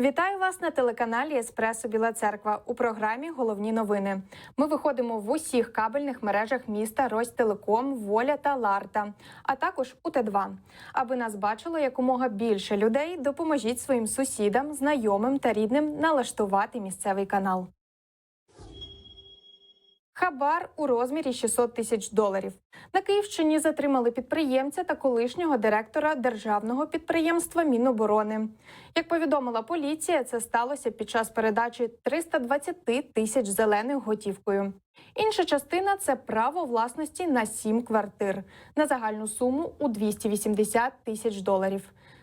Вітаю вас на телеканалі Еспресо Біла Церква у програмі Головні новини. Ми виходимо в усіх кабельних мережах міста Ростелеком, Воля та Ларта, а також у Т2. Аби нас бачило якомога більше людей, допоможіть своїм сусідам, знайомим та рідним налаштувати місцевий канал. Хабар у розмірі 600 тисяч доларів. На Київщині затримали підприємця та колишнього директора державного підприємства Міноборони. Як повідомила поліція, це сталося під час передачі 320 тисяч зелених готівкою. Інша частина це право власності на сім квартир на загальну суму у 280 тисяч доларів.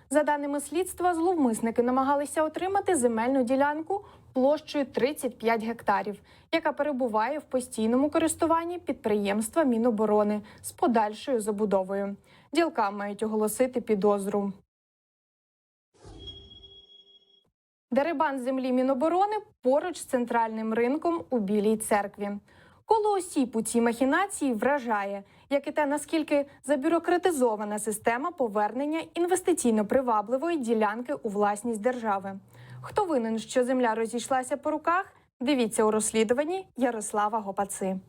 За даними слідства, зловмисники намагалися отримати земельну ділянку площею 35 гектарів, яка перебуває в постійному користуванні підприємства Міноборони з подальшою забудовою. Ділкам мають оголосити підозру. Дерибан землі Міноборони поруч з центральним ринком у Білій церкві. Коло осіб у цій махінації вражає, як і те, наскільки забюрократизована система повернення інвестиційно привабливої ділянки у власність держави. Хто винен, що земля розійшлася по руках? Дивіться у розслідуванні Ярослава Гопаци.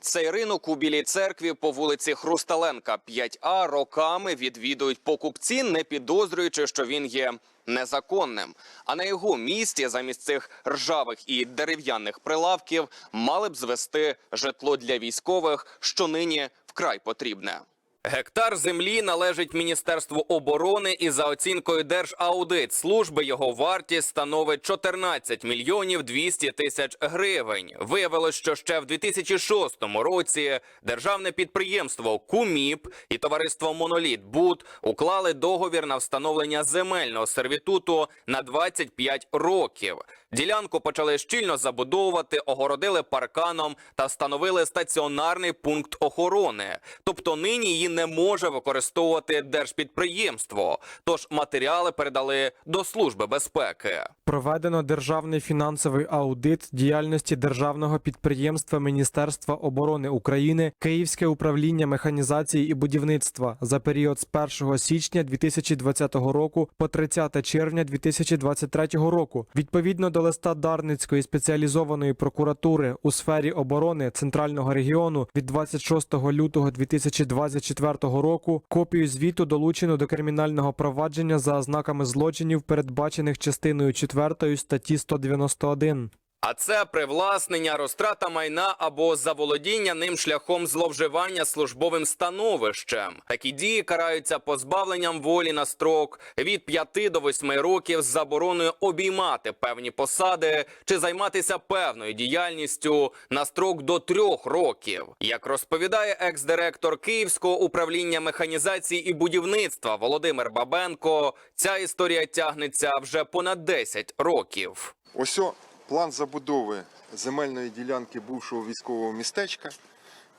Цей ринок у білій церкві по вулиці Хрусталенка 5А роками відвідують покупці, не підозрюючи, що він є незаконним. А на його місці замість цих ржавих і дерев'яних прилавків мали б звести житло для військових, що нині вкрай потрібне. Гектар землі належить Міністерству оборони і за оцінкою Держаудитслужби його вартість становить 14 мільйонів 200 тисяч гривень. Виявилось, що ще в 2006 році державне підприємство КУМІП і товариство Моноліт Буд уклали договір на встановлення земельного сервітуту на 25 років. Ділянку почали щільно забудовувати, огородили парканом та встановили стаціонарний пункт охорони. Тобто нині її не може використовувати держпідприємство. Тож матеріали передали до служби безпеки. Проведено державний фінансовий аудит діяльності державного підприємства Міністерства оборони України Київське управління механізації і будівництва за період з 1 січня 2020 року по 30 червня 2023 року. Відповідно до листа Дарницької спеціалізованої прокуратури у сфері оборони центрального регіону від 26 лютого 2024 року копію звіту долучено до кримінального провадження за ознаками злочинів, передбачених частиною 4 статті 191. А це привласнення, розтрата майна або заволодіння ним шляхом зловживання службовим становищем. Такі дії караються позбавленням волі на строк від 5 до 8 років з забороною обіймати певні посади чи займатися певною діяльністю на строк до 3 років. Як розповідає екс-директор Київського управління механізації і будівництва Володимир Бабенко, ця історія тягнеться вже понад 10 років. Ось план забудови земельної ділянки бувшого військового містечка.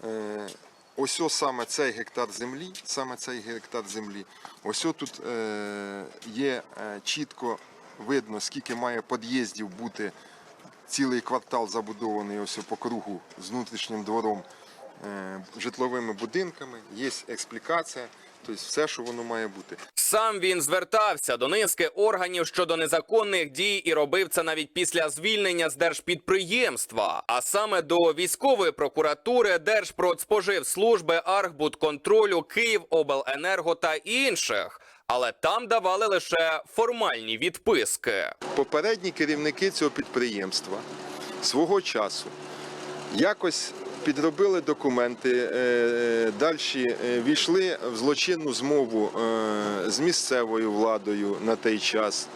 Е, Ось о саме цей гектар землі, саме цей гектар землі. Ось о тут е, є е, чітко видно, скільки має під'їздів бути цілий квартал забудований ось по кругу з внутрішнім двором, житловими будинками, є експлікація, тобто все, що воно має бути. Сам він звертався до низки органів щодо незаконних дій і робив це навіть після звільнення з держпідприємства, а саме до військової прокуратури, Держпродспоживслужби, Архбудконтролю, Київобленерго та інших. Але там давали лише формальні відписки. Попередні керівники цього підприємства свого часу якось підробили документи, е, далі війшли в злочинну змову е, з місцевою владою на той час,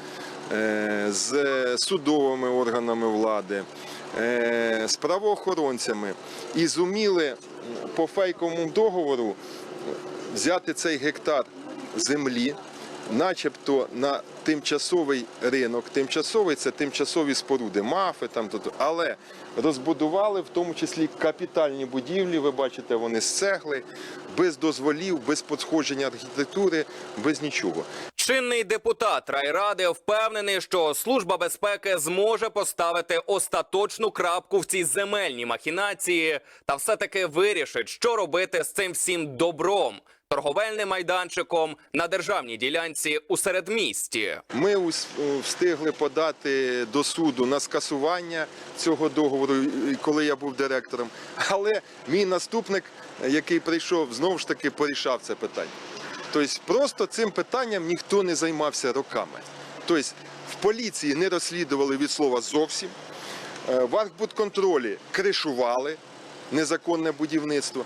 е, з судовими органами влади, е, з правоохоронцями. І зуміли по фейковому договору взяти цей гектар землі, начебто на тимчасовий ринок. Тимчасовий це тимчасові споруди, мафи там тут, але розбудували в тому числі капітальні будівлі. Ви бачите, вони з цегли, без дозволів, без підходження архітектури, без нічого. Чинний депутат райради впевнений, що служба безпеки зможе поставити остаточну крапку в цій земельній махінації та все таки вирішить, що робити з цим всім добром. Торговельним майданчиком на державній ділянці у середмісті. Ми е, встигли подати до суду на скасування цього договору, коли я був директором. Але мій наступник, який прийшов, знову ж таки порішав це питання. Тобто, просто цим питанням ніхто не займався роками. Тобто, в поліції не розслідували від слова зовсім. Е, В Архбудконтролі кришували незаконне будівництво.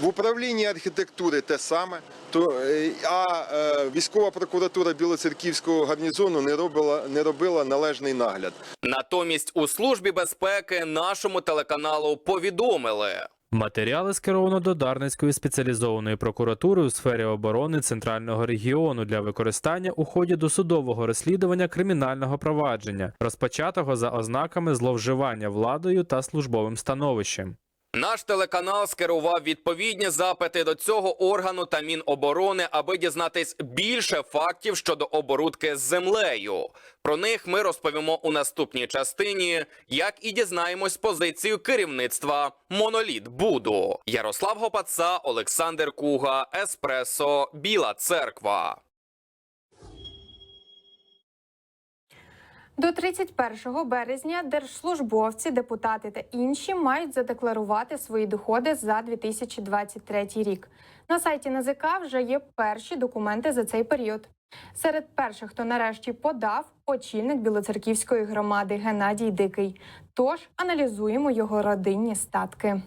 В управлінні архітектури те саме. То, е, а е, військова прокуратура Білоцерківського гарнізону не робила, не робила належний нагляд. Натомість у службі безпеки нашому телеканалу повідомили. Матеріали скеровано до Дарницької спеціалізованої прокуратури у сфері оборони центрального регіону для використання у ході досудового розслідування кримінального провадження, розпочатого за ознаками зловживання владою та службовим становищем. Наш телеканал скерував відповідні запити до цього органу та Міноборони, аби дізнатись більше фактів щодо оборудки з землею. Про них ми розповімо у наступній частині, як і дізнаємось позицію керівництва Моноліт Буду. Ярослав Гопаца, Олександр Куга, Еспресо, Біла Церква. До 31 березня держслужбовці, депутати та інші мають задекларувати свої доходи за 2023 рік. На сайті НАЗК вже є перші документи за цей період. Серед перших, хто нарешті подав, очільник Білоцерківської громади Геннадій Дикий. Тож аналізуємо його родинні статки.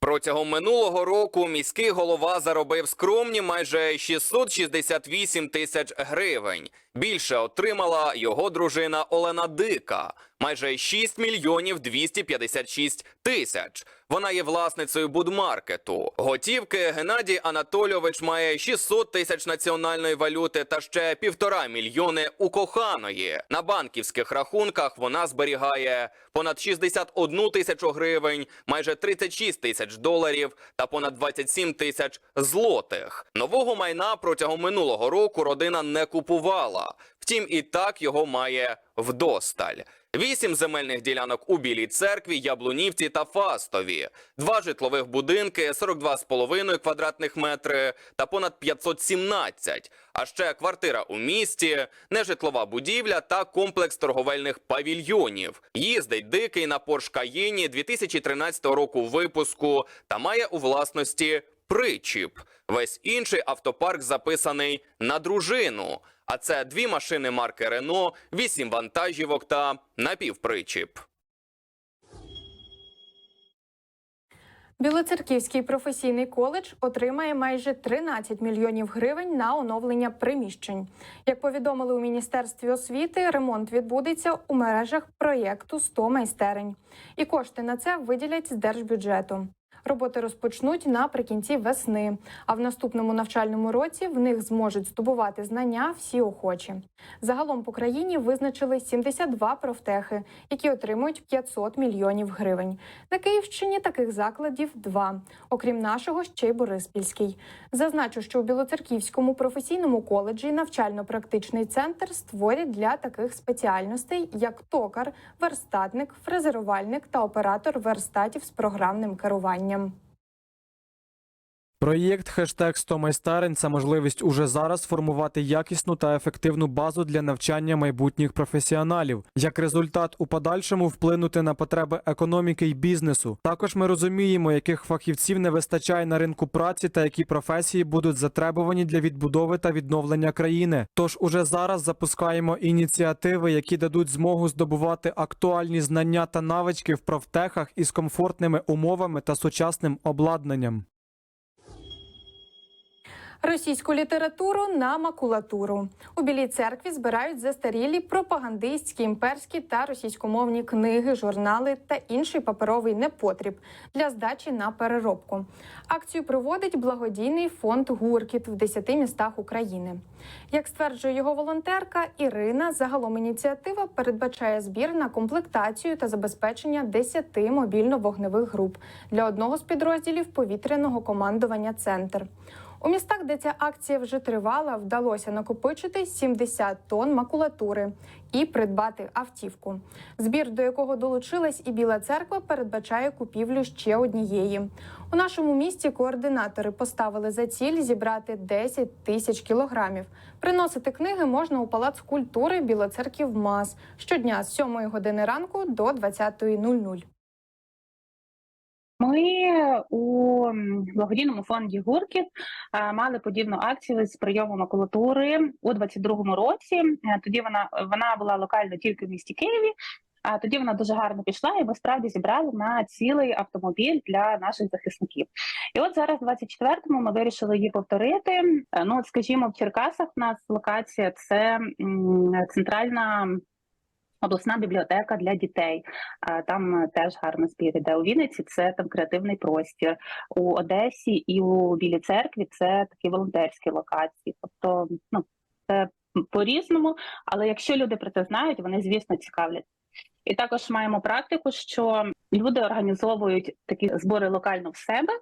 Протягом минулого року міський голова заробив скромні майже 668 тисяч гривень. Більше отримала його дружина Олена Дика майже 6 мільйонів 256 тисяч. Вона є власницею будмаркету. Готівки Геннадій Анатолійович має 600 тисяч національної валюти та ще півтора мільйони у коханої. На банківських рахунках вона зберігає понад 61 тисячу гривень, майже 36 тисяч доларів та понад 27 тисяч злотих. Нового майна протягом минулого року родина не купувала. Втім, і так його має вдосталь. Вісім земельних ділянок у Білій церкві, Яблунівці та Фастові, два житлових будинки, 42,5 квадратних метри та понад 517, а ще квартира у місті, нежитлова будівля та комплекс торговельних павільйонів. Їздить дикий на Porsche Cayenne 2013 року випуску та має у власності причіп. Весь інший автопарк записаний на дружину. А це дві машини марки Рено, вісім вантажівок та напівпричіп. Білоцерківський професійний коледж отримає майже 13 мільйонів гривень на оновлення приміщень. Як повідомили у міністерстві освіти, ремонт відбудеться у мережах проєкту 100 майстерень, і кошти на це виділять з держбюджету. Роботи розпочнуть наприкінці весни, а в наступному навчальному році в них зможуть здобувати знання всі охочі. Загалом по країні визначили 72 профтехи, які отримують 500 мільйонів гривень. На Київщині таких закладів два, окрім нашого, ще й Бориспільський. Зазначу, що у Білоцерківському професійному коледжі навчально-практичний центр створять для таких спеціальностей, як токар, верстатник, фрезерувальник та оператор верстатів з програмним керуванням лікуванням. Проєкт хештег 100 майстерень це можливість уже зараз формувати якісну та ефективну базу для навчання майбутніх професіоналів. Як результат, у подальшому вплинути на потреби економіки й бізнесу. Також ми розуміємо, яких фахівців не вистачає на ринку праці та які професії будуть затребувані для відбудови та відновлення країни. Тож уже зараз запускаємо ініціативи, які дадуть змогу здобувати актуальні знання та навички в профтехах із комфортними умовами та сучасним обладнанням. Російську літературу на макулатуру у білій церкві збирають застарілі пропагандистські, імперські та російськомовні книги, журнали та інший паперовий непотріб для здачі на переробку. Акцію проводить благодійний фонд Гуркіт в 10 містах України. Як стверджує його волонтерка Ірина, загалом ініціатива передбачає збір на комплектацію та забезпечення 10 мобільно-вогневих груп для одного з підрозділів повітряного командування Центр. У містах, де ця акція вже тривала, вдалося накопичити 70 тонн макулатури і придбати автівку. Збір, до якого долучилась і Біла церква, передбачає купівлю ще однієї. У нашому місті координатори поставили за ціль зібрати 10 тисяч кілограмів. Приносити книги можна у палац культури Білоцерків МАЗ щодня з 7 години ранку до 20.00. Ми у благодійному фонді Гуркіт е, мали подібну акцію з прийому макулатури у 22-му році. Е, Тоді вона вона була локально тільки в місті Києві. А тоді вона дуже гарно пішла, і ми справді зібрали на цілий автомобіль для наших захисників. І от зараз, в 24-му, ми вирішили її повторити. Е, Ну, от, скажімо, в Черкасах в нас локація це центральна обласна бібліотека для дітей. Там е, теж гарно іде. У Вінниці це там креативний простір. У Одесі і у Білій церкві це такі волонтерські локації. Тобто, ну це по-різному, але якщо люди про це знають, вони звісно цікавляться. І також маємо практику, що люди організовують такі збори локально в себе,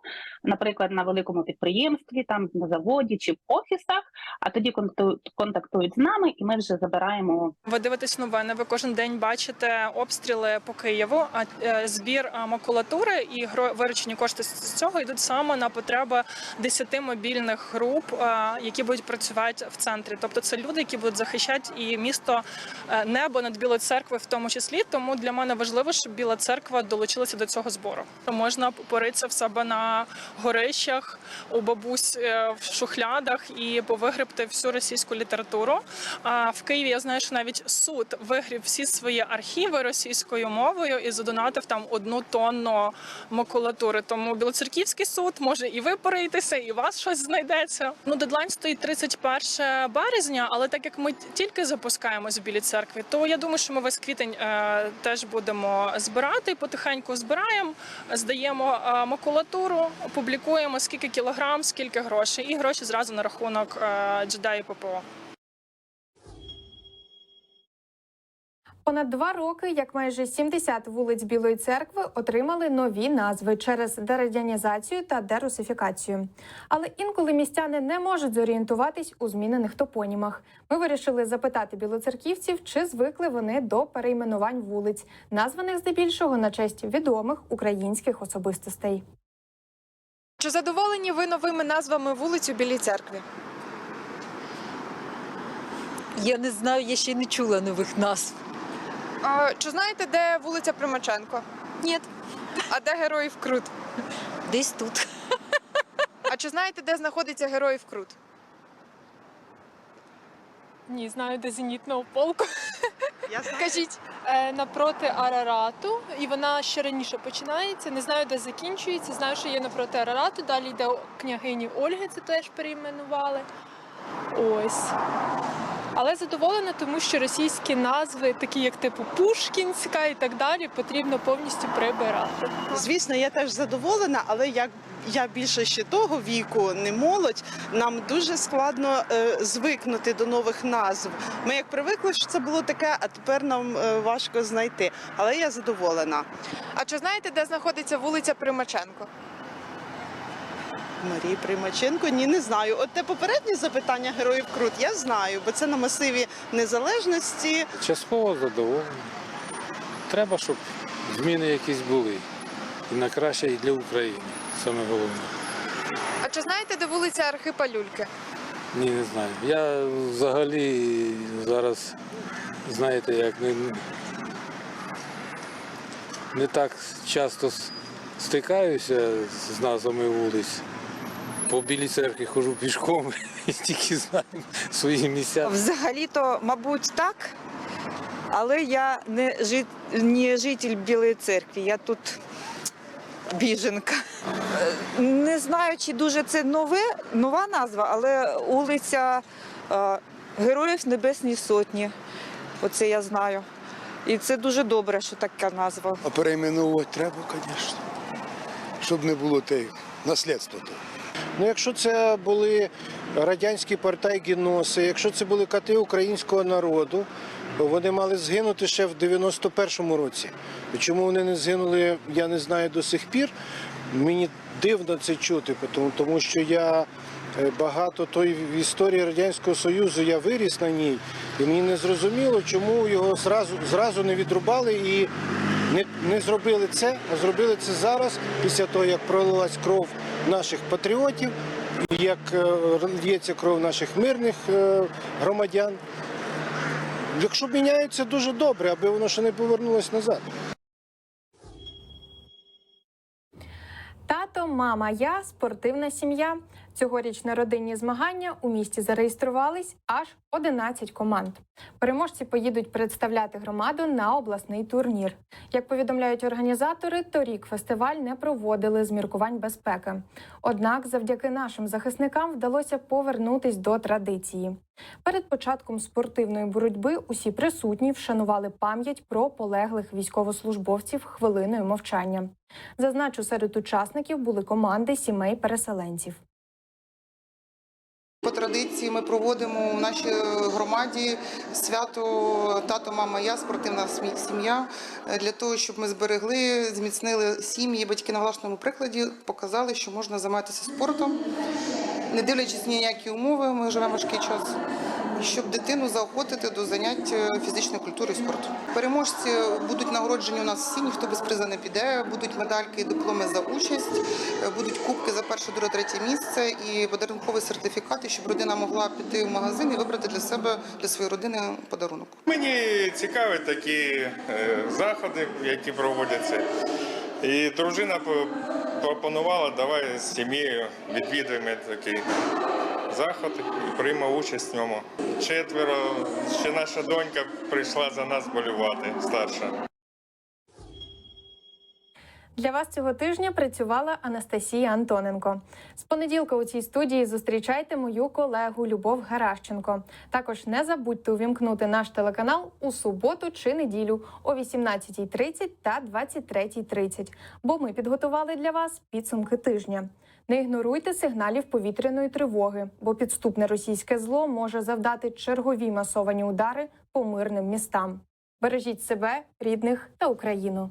наприклад, на великому підприємстві, там на заводі чи в офісах. А тоді контакту- контактують з нами, і ми вже забираємо Ви дивитесь новини. Ви кожен день бачите обстріли по Києву. А е, збір макулатури і гро- виручені кошти з цього йдуть саме на потреби 10 мобільних груп, які будуть працювати в центрі. Тобто, це люди, які будуть захищати і місто е, небо над Білою церквою, в тому числі. Тому для мене важливо, щоб Біла церква долучилася до цього збору. Можна поритися в себе на горищах, у бабусь е, в шухлядах і повигребти всю російську літературу. А в Києві я знаю, що навіть суд вигріб всі свої архіви російською мовою і задонатив там одну тонну макулатури. Тому Білоцерківський суд може і ви поритися, і у вас щось знайдеться. Ну дедлайн стоїть 31 березня, але так як ми тільки запускаємось в білій церкві, то я думаю, що ми весь квітень е, теж будемо збирати. Потихеньку збираємо, здаємо е, макулатуру, публікуємо скільки кілограм, скільки грошей, і гроші зразу на рахунок джедаї ППО. Понад два роки, як майже 70 вулиць Білої церкви отримали нові назви через дерадянізацію та дерусифікацію. Але інколи містяни не можуть зорієнтуватись у змінених топонімах. Ми вирішили запитати білоцерківців, чи звикли вони до перейменувань вулиць, названих здебільшого на честь відомих українських особистостей. Чи задоволені ви новими назвами вулиць у Білій церкві? Я не знаю, я ще не чула нових назв. А, чи знаєте, де вулиця Примаченко? Ні, А де Героїв Крут? десь тут. А чи знаєте, де знаходиться Героїв Крут? Ні, знаю, де зенітного полку Кажіть, е, напроти Арарату, і вона ще раніше починається. Не знаю, де закінчується. Знаю, що є напроти Арарату. Далі йде княгині Ольги, це теж перейменували. Ось. Але задоволена, тому що російські назви, такі як типу Пушкінська і так далі, потрібно повністю прибирати. Звісно, я теж задоволена, але як я більше ще того віку, не молодь, нам дуже складно е, звикнути до нових назв. Ми як привикли, що це було таке, а тепер нам е, важко знайти. Але я задоволена. а чи знаєте, де знаходиться вулиця Примаченко? Марії Примаченко, ні, не знаю. От те попереднє запитання героїв Крут, я знаю, бо це на масиві незалежності. Частково задоволений. Треба, щоб зміни якісь були. І на краще і для України, саме головне. А чи знаєте, де вулиця Архипа Люльки? Ні, не знаю. Я взагалі зараз, знаєте, як не, не так часто стикаюся з назвами вулиць. По білій церкві хожу пішком і тільки знаю свої місця. Взагалі-то, мабуть, так. Але я не, жит... не житель Білої церкви, я тут біженка. Не знаю, чи дуже це нове, нова назва, але вулиця е, Героїв Небесної Сотні. Оце я знаю. І це дуже добре, що така назва. А перейменувати треба, звісно. Щоб не було те наслідства. Ну, якщо це були радянські партайгіноси, якщо це були кати українського народу, вони мали згинути ще в 91-му році. Чому вони не згинули, я не знаю до сих пір. Мені дивно це чути, тому, тому що я е, багато той в історії Радянського Союзу. Я виріс на ній, і мені не зрозуміло, чому його зразу, зразу не відрубали і не, не зробили це, а зробили це зараз, після того, як пролилась кров наших патріотів, як е, лється кров наших мирних е, громадян. Якщо міняється дуже добре, аби воно ще не повернулось назад. Тато, мама, я спортивна сім'я. Цьогоріч на родинні змагання у місті зареєструвались аж 11 команд. Переможці поїдуть представляти громаду на обласний турнір. Як повідомляють організатори, торік фестиваль не проводили з міркувань безпеки. Однак, завдяки нашим захисникам вдалося повернутись до традиції. Перед початком спортивної боротьби усі присутні вшанували пам'ять про полеглих військовослужбовців хвилиною мовчання. Зазначу, серед учасників були команди сімей переселенців. По традиції ми проводимо в нашій громаді свято тато, мама, я, спортивна сім'я е, для того, щоб ми зберегли, зміцнили сім'ї. Батьки на власному прикладі показали, що можна займатися спортом, не дивлячись ні на які умови. Ми живемо важкий час. Щоб дитину заохотити до занять е, фізичної культури і спорту. Переможці будуть нагороджені у нас всі, ніхто без приза не піде. Будуть медальки і дипломи за участь, е, будуть кубки за перше, друге, третє місце і подарунковий сертифікат, щоб родина могла піти в магазин і вибрати для себе для своєї родини подарунок. Мені цікаві такі е, заходи, які проводяться. І дружина пропонувала, давай з сім'єю відвідуємо такий заход і приймав участь в ньому. Четверо, ще наша донька прийшла за нас болювати, старша. Для вас цього тижня працювала Анастасія Антоненко. З понеділка у цій студії зустрічайте мою колегу Любов Геращенко. Також не забудьте увімкнути наш телеканал у суботу чи неділю о 18.30 та 23.30, бо ми підготували для вас підсумки тижня. Не ігноруйте сигналів повітряної тривоги, бо підступне російське зло може завдати чергові масовані удари по мирним містам. Бережіть себе, рідних та Україну.